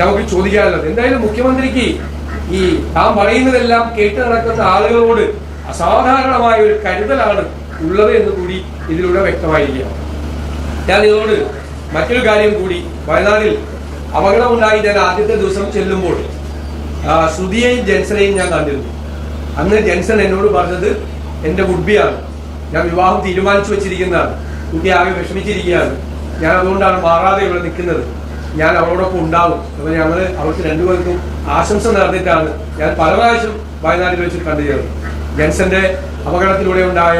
നമുക്ക് ചോദിക്കാനുള്ളത്. എന്തായാലും മുഖ്യമന്ത്രിക്ക് ഈ താൻ പറയുന്നതെല്ലാം കേട്ട് നടക്കുന്ന ആളുകളോട് അസാധാരണമായ ഒരു കരുതലാണ് ഉള്ളത് എന്ന് കൂടി ഇതിലൂടെ വ്യക്തമായിരിക്കുക. ഞാൻ ഇതോട് മറ്റൊരു കാര്യം കൂടി വയനാട്ടിൽ അപകടമുണ്ടായി ഞാൻ ആദ്യത്തെ ദിവസം ചെല്ലുമ്പോൾ ശ്രുതിയെയും ജെൻസനെയും ഞാൻ കണ്ടിരുന്നു. അന്ന് ജെൻസൺ എന്നോട് പറഞ്ഞത് എന്റെ ഗുഡ്ബിയാണ് ഞാൻ വിവാഹം തീരുമാനിച്ചു വെച്ചിരിക്കുന്നതാണ്. കുട്ടി ആകെ വിഷമിച്ചിരിക്കുകയാണ്. ഞാൻ അതുകൊണ്ടാണ് മാറാതെ ഇവിടെ നിൽക്കുന്നത്. ഞാൻ അവളോടൊപ്പം ഉണ്ടാവും. അപ്പൊ ഞങ്ങൾ അവർക്ക് രണ്ടുപേർക്കും ആശംസ നേർന്നിട്ടാണ് ഞാൻ പല പ്രാവശ്യം വയനാട്ടിൽ വെച്ച് കണ്ടുചേർന്നത്. ജെൻസന്റെ അപകടത്തിലൂടെ ഉണ്ടായ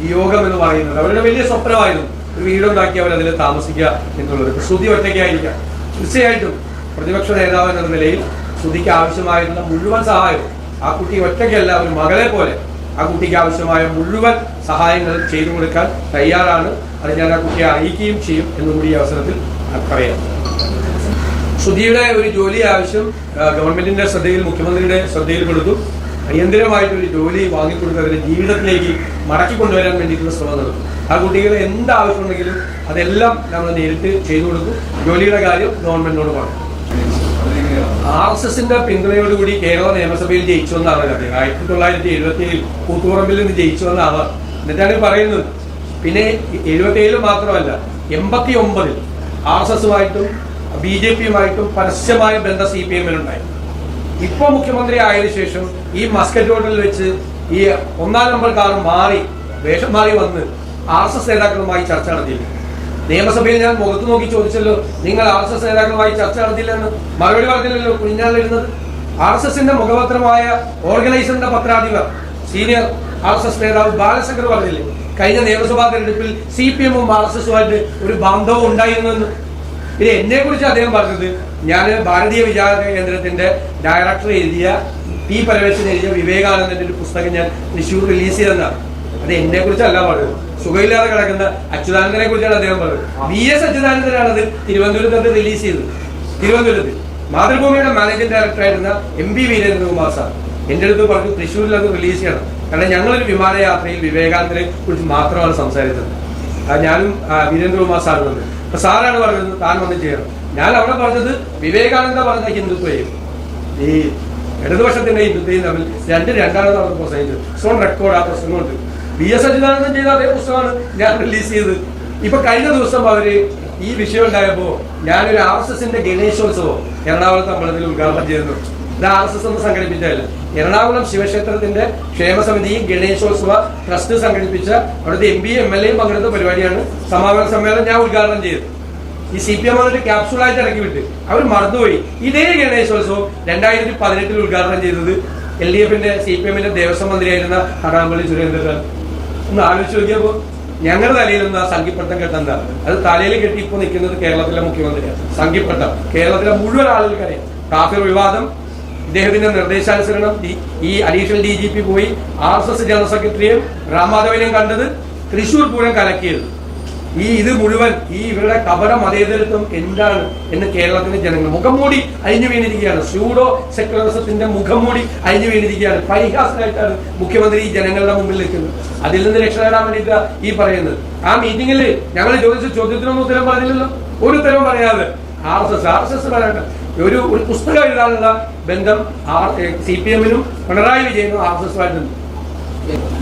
വിയോഗം എന്ന് പറയുന്നത് അവരുടെ വലിയ സ്വപ്നമായിരുന്നു. ഒരു വീടുണ്ടാക്കി അവർ അതിൽ താമസിക്കുക എന്നുള്ളത്. ശ്രുതി ഒറ്റയ്ക്കായിരിക്കാം. തീർച്ചയായിട്ടും പ്രതിപക്ഷ നേതാവ് എന്ന നിലയിൽ ശ്രുതിക്ക് ആവശ്യമായിട്ടുള്ള മുഴുവൻ സഹായവും ആ കുട്ടി ഒറ്റയ്ക്കല്ല ഒരു മകളെ പോലെ ആ കുട്ടിക്ക് ആവശ്യമായ മുഴുവൻ സഹായങ്ങൾ ചെയ്തു കൊടുക്കാൻ തയ്യാറാണ്. അത് ഞാൻ ആ കുട്ടിയെ അറിയിക്കുകയും ചെയ്യും എന്നുകൂടി അവസരത്തിൽ പറയാം ശ്രുതിയുടെ ഒരു ജോലി ആവശ്യം ഗവൺമെന്റിന്റെ ശ്രദ്ധയിൽ മുഖ്യമന്ത്രിയുടെ ശ്രദ്ധയിൽപ്പെടുത്തു അടിയന്തിരമായിട്ടൊരു ജോലി വാങ്ങിക്കൊടുത്ത് അവരുടെ ജീവിതത്തിലേക്ക് മടക്കി കൊണ്ടുവരാൻ വേണ്ടിയിട്ടുള്ള ശ്രമം നടത്തും ആ കുട്ടികളെ എന്ത് ആവശ്യമുണ്ടെങ്കിലും അതെല്ലാം നമ്മൾ നേരിട്ട് ചെയ്തു കൊടുക്കും. ജോലിയുടെ കാര്യം ഗവൺമെന്റിനോട് പറഞ്ഞു ആർ എസ് എസിന്റെ പിന്തുണയോടുകൂടി കേരള നിയമസഭയിൽ ജയിച്ചു എന്നാണ് അദ്ദേഹം ആയിരത്തി തൊള്ളായിരത്തി എഴുപത്തി ഏഴിൽ കൂത്തുപറമ്പിൽ നിന്ന് ജയിച്ചു അവർ എന്നിട്ടാണ് പറയുന്നത്. പിന്നെ എഴുപത്തി ഏഴിൽ മാത്രമല്ല എൺപത്തി ഒമ്പതിൽ ആർ എസ് എസുമായിട്ടും ബി ജെ പിയുമായിട്ടും പരസ്യമായ ബന്ധം സി പി എമ്മിനുണ്ടായി ഇപ്പൊ മുഖ്യമന്ത്രി ആയതിനു ശേഷം ഈ മസ്കറ്റ് ഹോട്ടലിൽ വെച്ച് ഈ ഒന്നാം നമ്പർ കാർ മാറി വേഷം മാറി വന്ന് ആർ എസ് എസ് നേതാക്കളുമായി ചർച്ച നടത്തിയില്ല. നിയമസഭയിൽ ഞാൻ മുഖത്ത് നോക്കി ചോദിച്ചല്ലോ നിങ്ങൾ ആർ എസ് എസ് നേതാക്കളുമായി ചർച്ച നടത്തിയില്ലെന്ന് മറുപടി പറഞ്ഞില്ലല്ലോ കുഞ്ഞാലിരുന്നത് ആർ എസ് എസിന്റെ മുഖപത്രമായ ഓർഗനൈസറിന്റെ പത്രാധിപർ സീനിയർ ആർ എസ് എസ് നേതാവ് ബാലശങ്കർ പറഞ്ഞില്ലേ കഴിഞ്ഞ നിയമസഭാ തെരഞ്ഞെടുപ്പിൽ സി പി എമ്മും ആർ എസ് എസുമായിട്ട് ഒരു ബാന്ധവം ഉണ്ടായിരുന്നെന്ന് ഇത് എന്നെ കുറിച്ച് അദ്ദേഹം പറഞ്ഞത് ഞാൻ ഭാരതീയ വിചാര കേന്ദ്രത്തിന്റെ ഡയറക്ടർ എഴുതിയ പി പരമേശ്വരൻ എഴുതിയ വിവേകാനന്ദന്റെ ഒരു പുസ്തകം ഞാൻ തൃശ്ശൂർ റിലീസ് ചെയ്തെന്നാണ് അത് എന്നെ കുറിച്ചല്ല പറഞ്ഞത്. സുഖമില്ലാതെ കിടക്കുന്ന അച്യുതാനന്ദനെ കുറിച്ചാണ് അദ്ദേഹം പറഞ്ഞത്. വി എസ് അച്യുതാനന്ദനാണത് തിരുവനന്തപുരത്ത് റിലീസ് ചെയ്തത്. തിരുവനന്തപുരത്ത്. മാതൃഭൂമിയുടെ മാനേജിംഗ് ഡയറക്ടറായിരുന്ന എം പി വീരേന്ദ്രകുമാർ സാർ. എന്റെ അടുത്ത് പറഞ്ഞു തൃശ്ശൂരിൽ അത് റിലീസ് ചെയ്യണം. കാരണം ഞങ്ങളൊരു വിമാനയാത്രയിൽ വിവേകാനന്ദനെ കുറിച്ച് മാത്രമാണ് സംസാരിച്ചത്. ഞാനും വീരേന്ദ്രകുമാർ സാർ വന്നു അപ്പൊ സാറാണ് പറഞ്ഞത് താൻ വന്ന് ചെയ്യണം ഞാൻ അവിടെ പറഞ്ഞത് വിവേകാനന്ദ പറഞ്ഞ ഹിന്ദുത്വയും. ഈ ഇടതുപക്ഷത്തിന്റെ ഹിന്ദുത്വയും തമ്മിൽ രണ്ട് രണ്ടാണ് അവർ പ്രസംഗിച്ചത്. സോൺ റെക്കോർഡ് ആ പ്രശ്നമുണ്ട് വി എസ് അച്യുതാനന്ദൻ ചെയ്ത അതേ പുസ്തകമാണ് ഞാൻ റിലീസ് ചെയ്തത്. ഇപ്പൊ കഴിഞ്ഞ ദിവസം അവർ ഈ വിഷയം ഉണ്ടായപ്പോ ഞാനൊരു ആർ എസ് എസിന്റെ ഗണേശോത്സവം എറണാകുളത്ത് അമ്പലത്തിൽ ഉദ്ഘാടനം ചെയ്തു ഇത് ആർ എസ് എസ് എന്ന് സംഘടിപ്പിച്ചതല്ല എറണാകുളം ശിവക്ഷേത്രത്തിന്റെ ക്ഷേമസമിതി ഗണേശോത്സവ ട്രസ്റ്റ് സംഘടിപ്പിച്ച അവിടുത്തെ എം പി എം എൽ എയും പങ്കെടുത്ത പരിപാടിയാണ് സമാപന സമ്മേളനം ഞാൻ ഉദ്ഘാടനം ചെയ്തത്. ഈ സി പി എം വന്നിട്ട് ക്യാപ്സൂളായിട്ട് ഇറക്കി വിട്ട് അവർ മറന്നുപോയി. ഇതേ ഗണേശോത്സവം രണ്ടായിരത്തി പതിനെട്ടിൽ ഉദ്ഘാടനം ചെയ്തത് എൽ ഡി എഫിന്റെ സി പി എമ്മിന്റെ ദേവസ്വം മന്ത്രിയായിരുന്ന കടാമ്പള്ളി സുരേന്ദ്രൻ. ഒന്ന് ആലോചിച്ച് നോക്കിയപ്പോ ഞങ്ങളുടെ തലയിൽ ആ സംഘിപ്പട്ടം കെട്ടെന്താ അത് തലയിൽ കെട്ടി ഇപ്പൊ നിൽക്കുന്നത് കേരളത്തിലെ മുഖ്യമന്ത്രിയാണ്. സംഘിപ്പട്ടം. കേരളത്തിലെ മുഴുവൻ ആളുകൾക്കറിയാം. കാഫിർ വിവാദം ഇദ്ദേഹത്തിന്റെ നിർദ്ദേശാനുസരണം ഈ- അഡീഷണൽ ഡി ജി പി പോയി ആർ എസ് എസ് ജനറൽ സെക്രട്ടറിയും രാമാധവനെയും കണ്ടത് തൃശൂർ പൂരം കലക്കിയത്. ഈ ഇത് മുഴുവൻ ഈ ഇവരുടെ കപട മതേതരത്വം എന്താണ് എന്ന് കേരളത്തിലെ ജനങ്ങൾ മുഖംമൂടി അഴിഞ്ഞു വീണിരിക്കുകയാണ്. സ്യൂഡോ സെക്യുലറിസത്തിന്റെ മുഖംമൂടി അഴിഞ്ഞു വീണിരിക്കുകയാണ്. പരിഹാസമായിട്ടാണ് മുഖ്യമന്ത്രി ഈ ജനങ്ങളുടെ മുമ്പിൽ നിൽക്കുന്നത്. അതിൽ നിന്ന് രക്ഷ നേടാൻ വേണ്ടിയിട്ട് ഈ പറയുന്നത്. ആ മീറ്റിംഗിൽ ഞങ്ങൾ ചോദിച്ച ചോദ്യത്തിനൊന്നും ഉത്തരം പറഞ്ഞില്ലല്ലോ. ഒരു ഉത്തരവും പറയാതെ. R S S R S S പറയണ്ട ഒരു ഒരു പുസ്തകം എഴുതാനുള്ള ബന്ധം ആർ സി പി എമ്മിനും പിണറായി വിജയനും ആർ എസ് എസുമായിട്ടും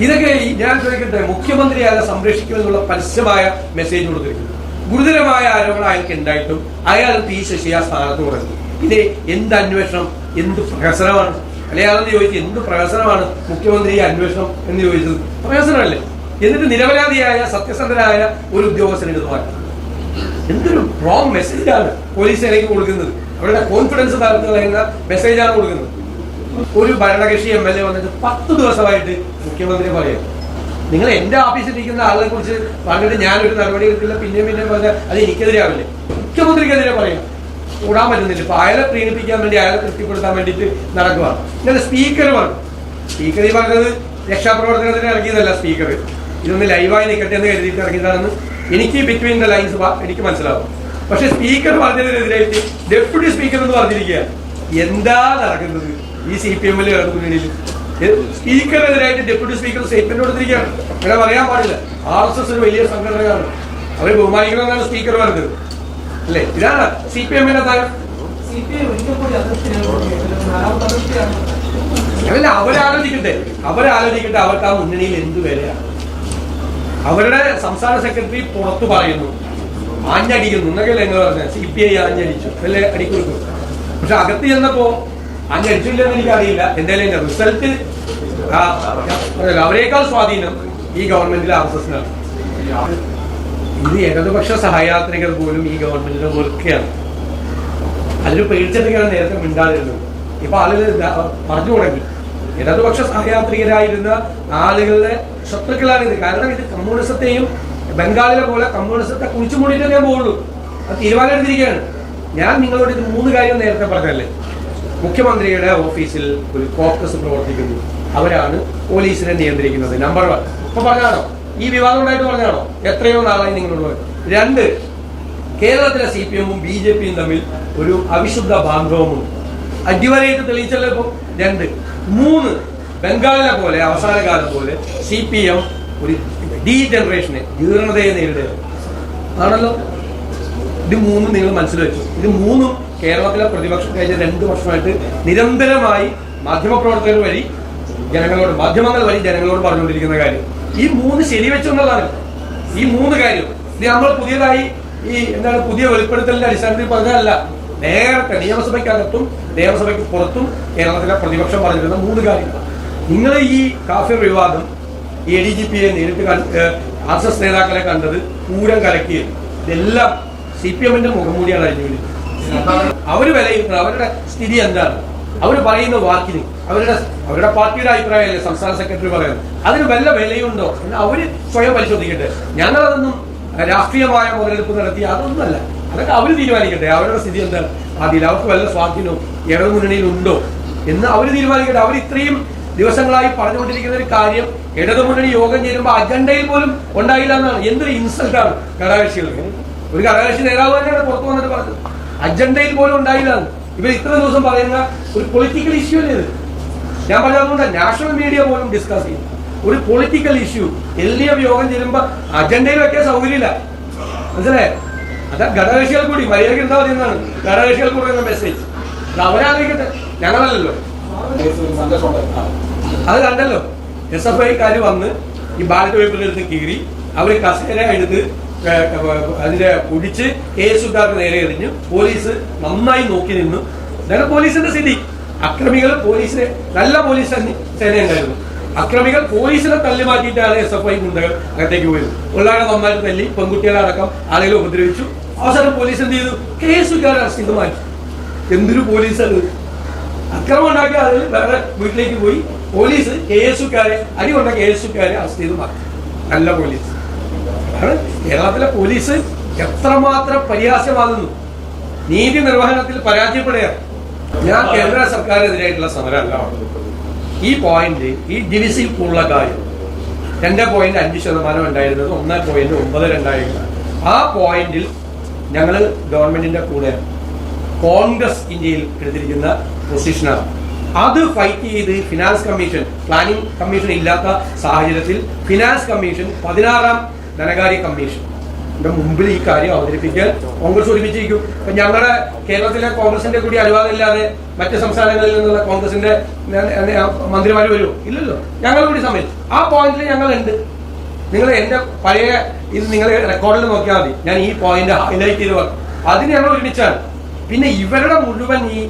ഇതൊക്കെ ഞാൻ ചോദിക്കട്ടെ മുഖ്യമന്ത്രി അയാളെ സംരക്ഷിക്കുമെന്നുള്ള പരസ്യമായ മെസ്സേജ് കൊടുത്തിരിക്കുന്നു ഗുരുതരമായ ആരോപണം അയാൾക്ക് ഉണ്ടായിട്ടും അയാൾ പി ശശി ആ സ്ഥാനത്ത് കുറഞ്ഞു ഇത് എന്ത് അന്വേഷണം? എന്ത് പ്രഹസനമാണ്? അയാളെന്ന് ചോദിച്ചു എന്ത് പ്രഹസനമാണ് മുഖ്യമന്ത്രി അന്വേഷണം എന്ന് ചോദിച്ചത്? പ്രഹസനമല്ലേ? എന്നിട്ട് നിരപരാധിയായ സത്യസന്ധനായ ഒരു ഉദ്യോഗസ്ഥനെ എടുത്ത് മാറ്റി എന്തൊരു റോങ് മെസ്സേജാണ് പോലീസ് സേനയ്ക്ക് കൊടുക്കുന്നത്? അവരുടെ കോൺഫിഡൻസ് തകർത്ത് കളയുന്ന മെസ്സേജാണ് കൊടുക്കുന്നത്. ഒരു ഭരണകക്ഷി എം എൽ എ വന്നിട്ട് പത്ത് ദിവസമായിട്ട് മുഖ്യമന്ത്രി പറയും നിങ്ങൾ എന്റെ ഓഫീസിൽ ഇരിക്കുന്ന ആളെ കുറിച്ച് പറഞ്ഞിട്ട് ഞാനൊരു നടപടി എടുക്കില്ല പിന്നെയും പിന്നെയും പറഞ്ഞാൽ അത് എനിക്കെതിരെ ആവില്ലേ. മുഖ്യമന്ത്രിക്കെതിരെ പറയാം. കൂടാൻ പറ്റുന്നില്ല. ഇപ്പൊ അയാളെ പ്രീണിപ്പിക്കാൻ വേണ്ടി അയാളെ തൃപ്തിപ്പെടുത്താൻ വേണ്ടിയിട്ട് നടക്കുകയാണ് സ്പീക്കർ പറഞ്ഞു സ്പീക്കർ ഈ പറഞ്ഞത് രക്ഷാപ്രവർത്തനത്തിന് ഇറങ്ങിയതല്ല സ്പീക്കർ ഇതൊന്ന് ലൈവായി നിൽക്കട്ടെ എന്ന് കരുതിയിട്ട് ഇറങ്ങിയതാണെന്ന് എനിക്ക് ബിറ്റ്വീൻ ദ ലൈൻസ് എനിക്ക് മനസ്സിലാവും. പക്ഷെ സ്പീക്കർ പറഞ്ഞതിനെതിരായിട്ട് ഡെപ്യൂട്ടി സ്പീക്കർ എന്ന് പറഞ്ഞിരിക്കുക എന്താ നടക്കുന്നത്? ഈ സി പി എമ്മിൽ മുന്നണിയിൽ. സ്പീക്കറിനെതിരായിട്ട് ഡെപ്യൂട്ടി സ്പീക്കർ സ്റ്റേറ്റ്മെന്റ് കൊടുത്തിരിക്കുകയാണ്. ഇവിടെ പറയാൻ പാടില്ല. ആർ എസ് എസ് ഒരു വലിയ സംഘടനയാണ്. അവരെ ബഹുമാനിക്കണമെന്നാണ് സ്പീക്കർ പറഞ്ഞത്. അല്ലേ? ഇതാണ് സി പി എമ്മിന്റെ എം അല്ല അവരാലോചിക്കട്ടെ. അവരാലോചിക്കട്ടെ അവർക്ക് ആ മുന്നണിയിൽ എന്ത് വിലയാണ്. അവരുടെ സംസ്ഥാന സെക്രട്ടറി പുറത്തു പറയുന്നു. ആഞ്ഞടിക്കുന്നു എന്നൊക്കെയല്ലേ നിങ്ങൾ പറഞ്ഞത് സി പി ഐ ആഞ്ഞടിച്ചു. അല്ലേ? അടിക്കൊടുക്കും പക്ഷെ അകത്ത് ചെന്നപ്പോ അഞ്ഞടിച്ചില്ലെന്ന് എനിക്ക് അറിയില്ല എന്തായാലും റിസൾട്ട് അവരെക്കാൾ സ്വാധീനം ഈ ഗവൺമെന്റിലെ ആർ എസ് എസിനാണ് ഇത് ഇടതുപക്ഷ സഹയാത്രികർ പോലും ഈ ഗവൺമെന്റിനെ വെറുക്കുകയാണ്. അതിൽ പേടിച്ചിട്ടൊക്കെയാണ് നേരത്തെ മിണ്ടാതിരുന്നത്. ഇപ്പൊ ആളുകൾ പറഞ്ഞു തുടങ്ങി. ഇടതുപക്ഷ സഹയാത്രികരായിരുന്ന ആളുകളുടെ ശത്രുക്കളാണ് ഇത് കാരണം ഇത് കമ്മ്യൂണിസത്തെയും ബംഗാളിലെ പോലെ കമ്മ്യൂണിസത്തെ കുഴിച്ചു മൂടിയിട്ടേ ഞാൻ പോകുള്ളൂ അത് തീരുമാനം എടുത്തിരിക്കുകയാണ്. ഞാൻ നിങ്ങളോട് ഇത് മൂന്ന് കാര്യം നേരത്തെ പറഞ്ഞല്ലേ മുഖ്യമന്ത്രിയുടെ ഓഫീസിൽ ഒരു കോക്കസ് പ്രവർത്തിക്കുന്നു. അവരാണ് പോലീസിനെ നിയന്ത്രിക്കുന്നത്. നമ്പർ വൺ ഇപ്പൊ പറഞ്ഞാണോ ഈ വിവാദം ഉണ്ടായിട്ട് പറഞ്ഞാണോ എത്രയോ നാളായി നിങ്ങളോട് രണ്ട് കേരളത്തിലെ സി പി എമ്മും ബി ജെ പിയും തമ്മിൽ ഒരു അവിശുദ്ധ ബാന്ധവമുണ്ട്. അടിവരയിട്ട് തെളിയിച്ചല്ലോ ഇപ്പൊ. രണ്ട് മൂന്ന് ബംഗാളിലെ പോലെ അവസാന കാലം പോലെ സി പി എം ഒരു ഡീ ജനറേഷനെ ജീർണതയെ നേരിടുക. ആണല്ലോ? ഇത് മൂന്നും നിങ്ങൾ മനസ്സിൽ വെച്ചു. ഇത് മൂന്നും കേരളത്തിലെ പ്രതിപക്ഷം കഴിഞ്ഞ രണ്ട് വർഷമായിട്ട് നിരന്തരമായി മാധ്യമപ്രവർത്തകർ വഴി ജനങ്ങളോട് മാധ്യമങ്ങൾ വഴി ജനങ്ങളോട് പറഞ്ഞുകൊണ്ടിരിക്കുന്ന കാര്യം. ഈ മൂന്ന് ശരിവെച്ചു എന്നുള്ളതാണ്. ഈ മൂന്ന് കാര്യം. ഇത് നമ്മൾ പുതിയതായി ഈ എന്താണ് പുതിയ വെളിപ്പെടുത്തലിന്റെ അടിസ്ഥാനത്തിൽ പറഞ്ഞതല്ല. നേരത്തെ നിയമസഭയ്ക്കകത്തും നിയമസഭയ്ക്ക് പുറത്തും കേരളത്തിലെ പ്രതിപക്ഷം പറഞ്ഞിരുന്ന മൂന്ന് കാര്യങ്ങൾ നിങ്ങൾ ഈ കാഫിർ വിവാദം എ ഡി ജി പിയെ നേരിട്ട് ആർ എസ് എസ് നേതാക്കളെ കണ്ടത് പൂരം കലക്കിയത്. ഇതെല്ലാം സി പി എമ്മിന്റെ മുഖംമൂടിയാണ് അഴിഞ്ഞു അവർ വിലയിരുത്തുന്നത് അവരുടെ സ്ഥിതി എന്താണ്? അവർ പറയുന്ന വാക്കിന് അവരുടെ അവരുടെ പാർട്ടിയുടെ അഭിപ്രായമല്ലേ സംസ്ഥാന സെക്രട്ടറി പറയുന്നത്? അതിന് വല്ല വിലയുണ്ടോ? എന്ന് അവർ സ്വയം പരിശോധിക്കട്ടെ. ഞങ്ങളതൊന്നും രാഷ്ട്രീയമായ മുതലെടുപ്പ് നടത്തി അതൊന്നുമല്ല. അതൊക്കെ അവർ തീരുമാനിക്കട്ടെ. അവരുടെ സ്ഥിതി എന്താണ്? അതിൽ അവർക്ക് വല്ല സ്വാധീനവും ഇടതു ഉണ്ടോ എന്ന് അവർ തീരുമാനിക്കട്ടെ. അവർ ഇത്രയും ദിവസങ്ങളായി പറഞ്ഞുകൊണ്ടിരിക്കുന്ന ഒരു കാര്യം ഇടതുമുന്നണി യോഗം ചേരുമ്പോൾ അജണ്ടയിൽ പോലും ഉണ്ടായില്ല എന്നാണ്. എന്തൊരു ആണ് ഘടകകക്ഷികൾക്ക്. ഒരു ഘടകകക്ഷി നേതാവ് തന്നെയാണ് പുറത്തു വന്നിട്ട് പറഞ്ഞത്. അജണ്ടയിൽ പോലും ഉണ്ടായില്ല ഇവർ ഇത്ര ദിവസം പറയുന്ന ഒരു പൊളിറ്റിക്കൽ ഇഷ്യൂ അല്ലേ ഇത്? ഞാൻ പറഞ്ഞതുകൊണ്ട് നാഷണൽ മീഡിയ പോലും ഡിസ്കസ് ചെയ്യും ഒരു political issue L D F യോഗം ചെയ്യുമ്പോൾ അജണ്ടയിൽ വെക്കാൻ സൗകര്യമില്ല. മനസ്സിലായേ? അതാ ഘടകകക്ഷികൾ കൂടി. മര്യാദയ്ക്ക് എന്താ പറയുന്നതാണ് ഘടകകക്ഷികൾ കൂടി എന്ന മെസ്സേജ് അത് അവരാലോചിക്കട്ടെ. ഞങ്ങളല്ലല്ലോ. അത് കണ്ടല്ലോ. എസ് എഫ് ഐക്കാർ വന്ന് ഈ ബാലറ്റ് പേപ്പറിൽ എടുത്ത് കീറി അവർ കസേര എടുത്ത് അതിന്റെ കുടിച്ച് കെ എസുകാർക്ക് നേരെ എറിഞ്ഞു പോലീസ് നന്നായി നോക്കി നിന്നു. ഇതാണ് പോലീസിന്റെ സ്ഥിതി. അക്രമികൾ പോലീസിനെ നല്ല പോലീസ് സേന- ഉണ്ടായിരുന്നു അക്രമികൾ പോലീസിനെ തള്ളി മാറ്റിയിട്ടാണ് എസ് എഫ് ഐ ഗുണ്ടകൾ അകത്തേക്ക് പോയത്. ഉള്ളാടെ നന്നായിട്ട് തല്ലി പെൺകുട്ടികളെ അടക്കം ആളുകളെ ഉപദ്രവിച്ചു. അവസാനം പോലീസ് എന്ത് ചെയ്തു? കേസ് എസ് സുധാർ അറസ്റ്റ് ചെയ്ത് മാറ്റി. എന്തൊരു പോലീസാണ് അക്രമം ഉണ്ടാക്കിയ ആളുകൾ വേറെ വീട്ടിലേക്ക് പോയി. പോലീസ് കെ എസ് യുക്കാരെ അടി കൊണ്ട കെ എസ് യുക്കാരെ അറസ്റ്റ് ചെയ്ത് മാറ്റി. നല്ല പോലീസ്. കേരളത്തിലെ പോലീസ് എത്രമാത്രം പരിഹാസ്യമാകുന്നു. നീതി നിർവഹണത്തിൽ പരാജയപ്പെടുകയാണ്. ഞാൻ കേന്ദ്ര സർക്കാരിനെതിരായിട്ടുള്ള സമരമല്ല ഈ പോയിന്റ് ഈ ഡിവിസിൽ ഉള്ള കാര്യം. രണ്ട് പോയിന്റ് അഞ്ച് ശതമാനം ഉണ്ടായിരുന്നത് ഒന്ന് പോയിന്റ് ഒമ്പത് രണ്ടായിരുന്നു. ആ പോയിന്റിൽ ഞങ്ങൾ ഗവൺമെന്റിന്റെ കൂടെ കോൺഗ്രസ് ഇന്ത്യയിൽ എടുത്തിരിക്കുന്ന പൊസിഷനാണ് അത് ഫൈറ്റ് ചെയ്ത് ഫിനാൻസ് കമ്മീഷൻ പ്ലാനിംഗ് കമ്മീഷൻ ഇല്ലാത്ത സാഹചര്യത്തിൽ ഫിനാൻസ് കമ്മീഷൻ പതിനാറാം ധനകാര്യ കമ്മീഷൻ മുമ്പിൽ ഈ കാര്യം അവതരിപ്പിക്കാൻ കോൺഗ്രസ് ഒരുമിച്ചിരിക്കും. ഇപ്പൊ ഞങ്ങളുടെ കേരളത്തിലെ കോൺഗ്രസിന്റെ കൂടി അനുവാദം ഇല്ലാതെ മറ്റ് സംസ്ഥാനങ്ങളിൽ നിന്നുള്ള കോൺഗ്രസിന്റെ മന്ത്രിമാർ വരുമോ ഇല്ലല്ലോ. ഞങ്ങൾ കൂടി സമയം ആ പോയിന്റിൽ ഞങ്ങൾ ഉണ്ട് നിങ്ങൾ എന്റെ പഴയ ഇത് നിങ്ങൾ റെക്കോർഡിൽ നോക്കിയാൽ മതി. ഞാൻ ഈ പോയിന്റ് ഹൈലൈറ്റ് ചെയ്ത് അതിന് ഞങ്ങൾ ഒരുമിച്ചാണ്. പിന്നെ ഇവരുടെ മുഴുവൻ ഈ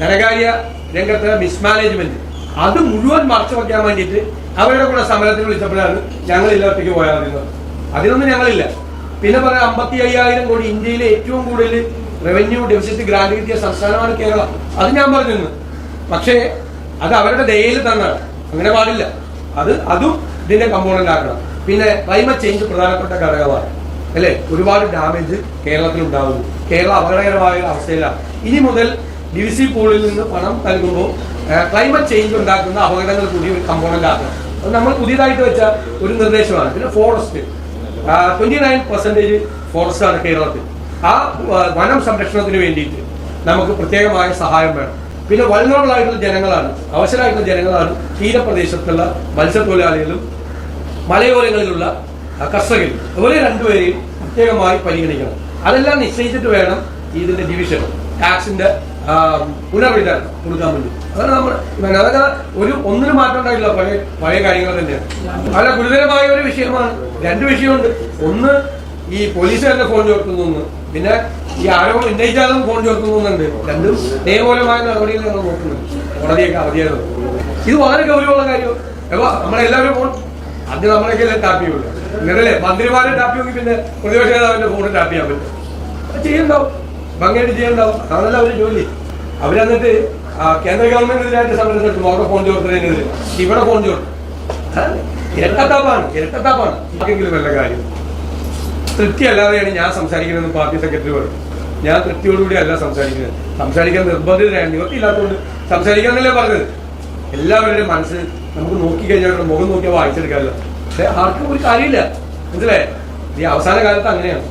ധനകാര്യ രംഗത്തെ മിസ്മാനേജ്മെന്റ് അത് മുഴുവൻ മറച്ചു വയ്ക്കാൻ വേണ്ടിയിട്ട് അവരുടെ കൂടെ സമരത്തിന് വിളിച്ചപ്പോഴാണ് ഞങ്ങൾ ഇല്ലാത്തേക്ക് പോയാൽ മതി അതിനൊന്നും ഞങ്ങളില്ല. പിന്നെ പറയാം അമ്പത്തി അയ്യായിരം കോടി ഇന്ത്യയിലെ ഏറ്റവും കൂടുതൽ റവന്യൂ ഡെഫിസിറ്റ് ഗ്രാന്റ് കിട്ടിയ സംസ്ഥാനമാണ് കേരളം. അത് ഞാൻ പറഞ്ഞിരുന്നു. പക്ഷേ അത് അവരുടെ ദയയിൽ തന്നാണ് അങ്ങനെ പാടില്ല. അത് അതും ഇതിന്റെ കമ്പോണന്റ് ആക്കണം. പിന്നെ ക്ലൈമറ്റ് ചേഞ്ച് പ്രധാനപ്പെട്ട ഘടകമാണ്. അല്ലെ? ഒരുപാട് ഡാമേജ് കേരളത്തിൽ ഉണ്ടാകുന്നു കേരളം അപകടകരമായ അവസ്ഥയിലാണ്. ഇനി മുതൽ ഡി സി പൂളിൽ നിന്ന് പണം നൽകുമ്പോൾ ക്ലൈമറ്റ് ചേഞ്ച് ഉണ്ടാക്കുന്ന അപകടങ്ങൾ കൂടി ഒരു കമ്പോണന്റ് ആകും അത് നമ്മൾ പുതിയതായിട്ട് വെച്ച ഒരു നിർദ്ദേശമാണ്. പിന്നെ forest twenty nine percentage forest ആണ് കേരളത്തിൽ. ആ വനം സംരക്ഷണത്തിന് വേണ്ടിയിട്ട് നമുക്ക് പ്രത്യേകമായ സഹായം വേണം. പിന്നെ വൾനറബിൾ ആയിട്ടുള്ള ജനങ്ങളാണ്. അവസരമായിട്ടുള്ള ജനങ്ങളാണ് തീരപ്രദേശത്തുള്ള മത്സ്യത്തൊഴിലാളികളും മലയോരങ്ങളിലുള്ള കർഷകരും. ഇവരെ രണ്ടുപേരെയും പ്രത്യേകമായി പരിഗണിക്കണം. അതെല്ലാം നിശ്ചയിച്ചിട്ട് വേണം ഇതിന്റെ ഡിവിഷൻ ടാക്സിന്റെ പുനർവിതരണം കൊടുക്കാൻ വേണ്ടി. അതാണ് നമ്മൾ അതൊക്കെ ഒരു ഒന്നിനും മാറ്റം ഉണ്ടായില്ല പഴയ പഴയ കാര്യങ്ങൾ തന്നെയാണ്. വളരെ ഗുരുതരമായ ഒരു വിഷയമാണ്. രണ്ട് വിഷയമുണ്ട്. ഒന്ന് ഈ പോലീസുകാരുടെ ഫോൺ ചോർത്തുന്നു പിന്നെ ഈ ആരോപണം ഉന്നയിച്ചാലും ഫോൺ ചോർത്തുന്നുണ്ട് രണ്ടും നിയമപരമായ നടപടികൾ ഞങ്ങൾ നോക്കുന്നുണ്ട്. കോടതിയൊക്കെ അവധിയായിരുന്നു. ഇത് വളരെ ഗൗരവമുള്ള കാര്യമാണ് അപ്പൊ നമ്മളെല്ലാവരും ഫോൺ അത് നമ്മളൊക്കെ എല്ലാം ടാപ്പ് ചെയ്യുള്ളൂ ഇന്നലെ മന്ത്രിമാരെ ടാപ്പ് ചെയ്യുമെങ്കിൽ പിന്നെ പ്രതിപക്ഷ നേതാവിന്റെ ഫോൺ ടാപ്പ് ചെയ്യാൻ പറ്റും. അത് ചെയ്യണ്ടാവും ഭംഗിയായിട്ട് ചെയ്യണ്ടാവും അതല്ല അവർ ജോലി. അവരന്നിട്ട് കേന്ദ്ര ഗവൺമെന്റിനെതിരായിട്ട് സമരം നടത്തും അവരുടെ ഫോൺ ചോർത്തതിനെതിരെ ഇവിടെ ഫോൺ ചോർത്തും ഇരട്ടത്താപ്പാണ് ഇരട്ടത്താപ്പാണ്. ആർക്കെങ്കിലും വല്ല കാര്യം. തൃപ്തി അല്ലാതെയാണ് ഞാൻ സംസാരിക്കുന്നത് പാർട്ടി സെക്രട്ടറി പറഞ്ഞു ഞാൻ തൃപ്തിയോടുകൂടി അല്ല സംസാരിക്കുന്നത്. സംസാരിക്കാൻ നിർബന്ധിതരാണ് നിവർത്തിയില്ലാത്തതുകൊണ്ട് തന്നെ പറഞ്ഞത്. എല്ലാവരുടെയും മനസ്സ് നമുക്ക് നോക്കിക്കഴിഞ്ഞാൽ മുഖം നോക്കിയാൽ വായിച്ചെടുക്കാമല്ലോ പക്ഷെ ആർക്കും ഒരു കാര്യമില്ല. മനസ്സിലായേ? ഈ അവസാന കാലത്ത് അങ്ങനെയാണ്.